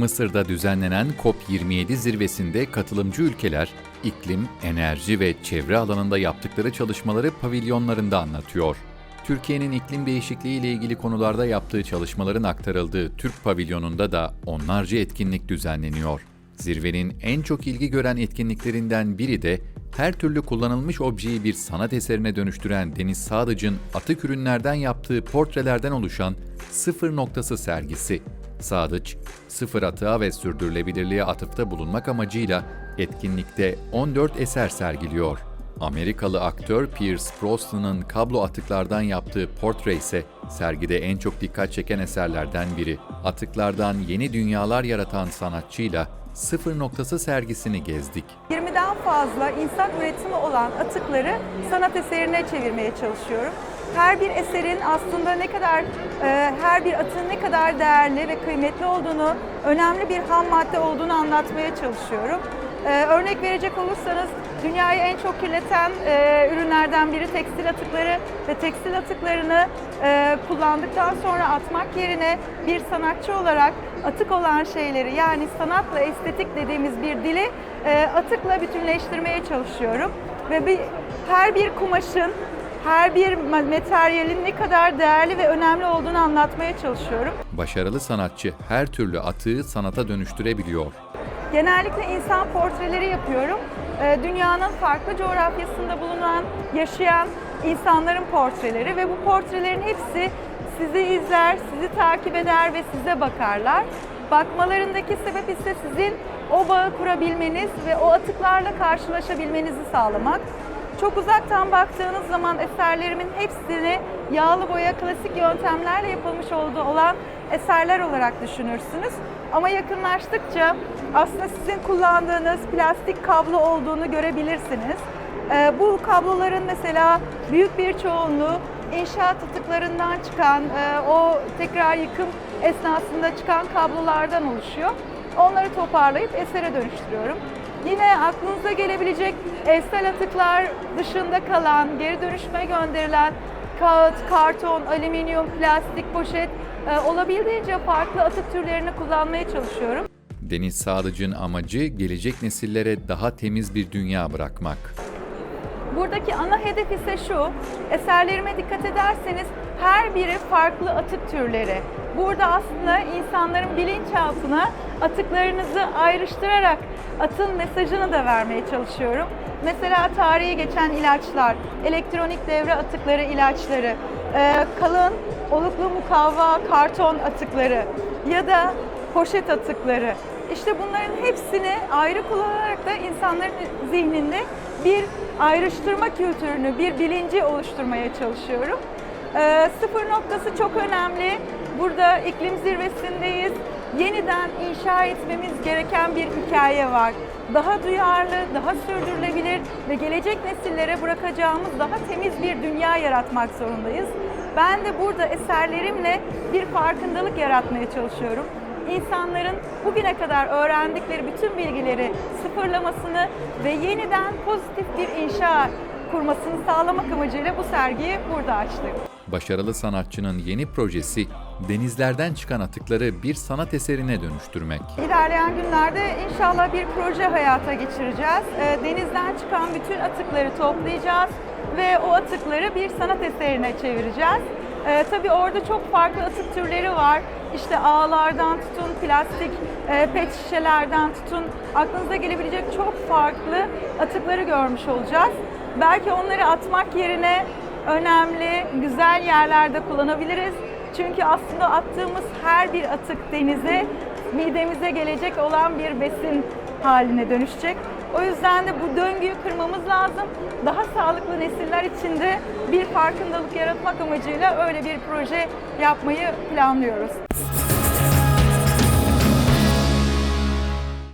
Mısır'da düzenlenen COP27 zirvesinde katılımcı ülkeler iklim, enerji ve çevre alanında yaptıkları çalışmaları pavilyonlarında anlatıyor. Türkiye'nin iklim değişikliği ile ilgili konularda yaptığı çalışmaların aktarıldığı Türk pavilyonunda da onlarca etkinlik düzenleniyor. Zirvenin en çok ilgi gören etkinliklerinden biri de her türlü kullanılmış objeyi bir sanat eserine dönüştüren Deniz Sadıç'ın atık ürünlerden yaptığı portrelerden oluşan Sıfır Noktası sergisi. Sadıç, sıfır atığa ve sürdürülebilirliğe atıfta bulunmak amacıyla etkinlikte 14 eser sergiliyor. Amerikalı aktör Pierce Brosnan'ın kablo atıklardan yaptığı portre ise sergide en çok dikkat çeken eserlerden biri. Atıklardan yeni dünyalar yaratan sanatçıyla Sıfır Noktası sergisini gezdik. 20'den fazla insan üretimi olan atıkları sanat eserine çevirmeye çalışıyorum. Her bir eserin aslında ne kadar, e, her bir atığın ne kadar değerli ve kıymetli olduğunu, önemli bir ham madde olduğunu anlatmaya çalışıyorum. E, örnek verecek olursanız dünyayı en çok kirleten e, ürünlerden biri tekstil atıkları ve tekstil atıklarını e, kullandıktan sonra atmak yerine bir sanatçı olarak atık olan şeyleri yani sanatla estetik dediğimiz bir dili e, atıkla bütünleştirmeye çalışıyorum ve bir, her bir kumaşın her bir ma- materyalin ne kadar değerli ve önemli olduğunu anlatmaya çalışıyorum. Başarılı sanatçı her türlü atığı sanata dönüştürebiliyor. Genellikle insan portreleri yapıyorum. Ee, Dünyanın farklı coğrafyasında bulunan, yaşayan insanların portreleri ve bu portrelerin hepsi sizi izler, sizi takip eder ve size bakarlar. Bakmalarındaki sebep ise sizin o bağı kurabilmeniz ve o atıklarla karşılaşabilmenizi sağlamak. Çok uzaktan baktığınız zaman eserlerimin hepsini yağlı boya klasik yöntemlerle yapılmış olduğu olan eserler olarak düşünürsünüz. Ama yakınlaştıkça aslında sizin kullandığınız plastik kablo olduğunu görebilirsiniz. Ee, bu kabloların mesela büyük bir çoğunluğu inşaat atıklarından çıkan, e, o tekrar yıkım esnasında çıkan kablolardan oluşuyor. Onları toparlayıp esere dönüştürüyorum. Yine aklınıza gelebilecek evsel atıklar dışında kalan, geri dönüşüme gönderilen kağıt, karton, alüminyum, plastik, poşet e, olabildiğince farklı atık türlerini kullanmaya çalışıyorum. Deniz Sadıç'ın amacı gelecek nesillere daha temiz bir dünya bırakmak. Buradaki ana hedef ise şu, eserlerime dikkat ederseniz her biri farklı atık türleri. Burada aslında insanların bilinçaltına atıklarınızı ayrıştırarak atın mesajını da vermeye çalışıyorum. Mesela tarihi geçen ilaçlar, elektronik devre atıkları ilaçları, e, kalın oluklu mukavva karton atıkları ya da poşet atıkları. İşte bunların hepsini ayrı kullanarak da insanların zihninde bir ayrıştırma kültürünü, bir bilinci oluşturmaya çalışıyorum. Ee, sıfır noktası çok önemli. Burada iklim zirvesindeyiz. Yeniden inşa etmemiz gereken bir hikaye var. Daha duyarlı, daha sürdürülebilir ve gelecek nesillere bırakacağımız daha temiz bir dünya yaratmak zorundayız. Ben de burada eserlerimle bir farkındalık yaratmaya çalışıyorum insanların bugüne kadar öğrendikleri bütün bilgileri sıfırlamasını ve yeniden pozitif bir inşa kurmasını sağlamak amacıyla bu sergiyi burada açtık. Başarılı sanatçının yeni projesi denizlerden çıkan atıkları bir sanat eserine dönüştürmek. İlerleyen günlerde inşallah bir proje hayata geçireceğiz. Ee, Denizden çıkan bütün atıkları toplayacağız ve o atıkları bir sanat eserine çevireceğiz. Ee, tabii orada çok farklı atık türleri var. İşte ağlardan tutun, plastik e, pet şişelerden tutun, aklınıza gelebilecek çok farklı atıkları görmüş olacağız. Belki onları atmak yerine önemli, güzel yerlerde kullanabiliriz. Çünkü aslında attığımız her bir atık denize midemize gelecek olan bir besin haline dönüşecek. O yüzden de bu döngüyü kırmamız lazım. Daha sağlıklı nesiller için de bir farkındalık yaratmak amacıyla öyle bir proje yapmayı planlıyoruz.